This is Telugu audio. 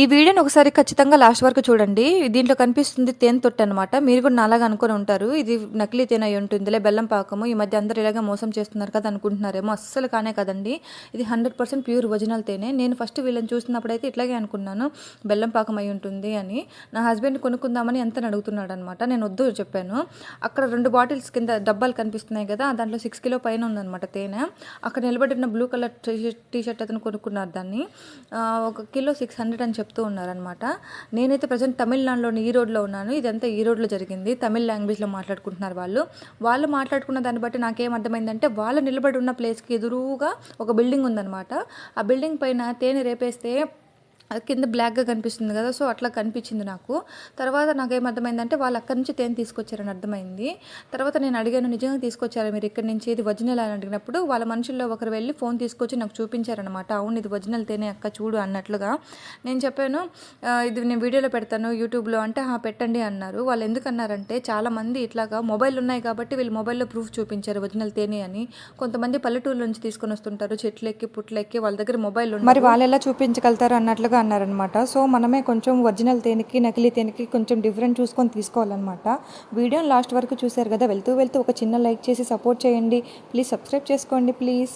ఈ వీడియోని ఒకసారి ఖచ్చితంగా లాస్ట్ వరకు చూడండి. దీంట్లో కనిపిస్తుంది తేనె తొట్టు అనమాట మీరు కూడా నాలాగా అనుకుని ఉంటారు. ఇది నకిలీ తేనె అయి ఉంటుందిలే బెల్లం పాకము. ఈ మధ్య అందరూ ఇలాగే మోసం చేస్తున్నారు కదా అనుకుంటున్నారేమో. అస్సలు కానే కదండి. ఇది హండ్రెడ్ పర్సెంట్ ప్యూర్ ఒరిజినల్ తేనె. నేను ఫస్ట్ వీళ్ళని చూసినప్పుడైతే ఇట్లాగే అనుకున్నాను. బెల్లం పాకం అయి ఉంటుంది అని. నా హస్బెండ్ కొనుక్కుందామని ఎంత అడుగుతున్నాడు అనమాట నేను వద్దు చెప్పాను. అక్కడ రెండు బాటిల్స్ కింద డబ్బాలు కనిపిస్తున్నాయి కదా. దాంట్లో సిక్స్ కిలో పైన ఉందన్నమాట తేనె. అక్కడ నిలబడిన బ్లూ కలర్ టీ షర్ట్ అతను కొనుక్కున్నారు దాన్ని. ఒక కిలో సిక్స్ హండ్రెడ్ అని చెప్తూ ఉన్నారనమాట నేనైతే ప్రజెంట్ తమిళనాడులోని ఈ రోడ్లో ఉన్నాను. ఇదంతా ఈ రోడ్లో జరిగింది. తమిళ్ లాంగ్వేజ్లో మాట్లాడుకుంటున్నారు వాళ్ళు. వాళ్ళు మాట్లాడుకున్న దాన్ని బట్టి నాకేం అర్థమైందంటే వాళ్ళు నిలబడి ఉన్న ప్లేస్కి ఎదురుగా ఒక బిల్డింగ్ ఉందన్నమాట. ఆ బిల్డింగ్ పైన తేనె రేపేస్తే కింద బ్లాక్గా కనిపిస్తుంది కదా సో అట్లా కనిపించింది నాకు. తర్వాత నాకు ఏమర్థమైందంటే వాళ్ళు అక్కడి నుంచి తేనె తీసుకొచ్చారని అర్థమైంది. తర్వాత నేను అడిగాను నిజంగా తీసుకొచ్చారా మీరు ఇక్కడి నుంచి? ఇది ఒరిజినల్ అని అడిగినప్పుడు వాళ్ళ మనుషుల్లో ఒకరు వెళ్ళి ఫోన్ తీసుకొచ్చి నాకు చూపించారనమాట అవును ఇది ఒరిజినల్ తేనె అక్క చూడు అన్నట్లుగా. నేను చెప్పాను ఇది నేను వీడియోలో పెడతాను యూట్యూబ్లో అంటే పెట్టండి అన్నారు. వాళ్ళు ఎందుకన్నారంటే చాలామంది చాలా మంది ఇట్లాగా మొబైల్ ఉన్నాయి కాబట్టి వీళ్ళు మొబైల్లో ప్రూఫ్ చూపించారు ఒరిజినల్ తేనె అని. కొంతమంది పల్లెటూరు నుంచి తీసుకొని వస్తుంటారు చెట్లెక్కి పుట్లెక్కి వాళ్ళ దగ్గర మొబైల్ మరి వాళ్ళు ఎలా చూపించగలుగుతారు అన్నట్లుగా అన్నారనమాట. సో మనమే కొంచెం ఒరిజినల్ తేనెకి నకిలీ తేనెకి కొంచెం డిఫరెంట్ చూసుకొని తీసుకోవాలన్నమాట వీడియోని లాస్ట్ వరకు చూశారు కదా వెళ్తూ వెళ్తూ ఒక చిన్న లైక్ చేసి సపోర్ట్ చేయండి. ప్లీజ్ సబ్స్క్రైబ్ చేసుకోండి ప్లీజ్.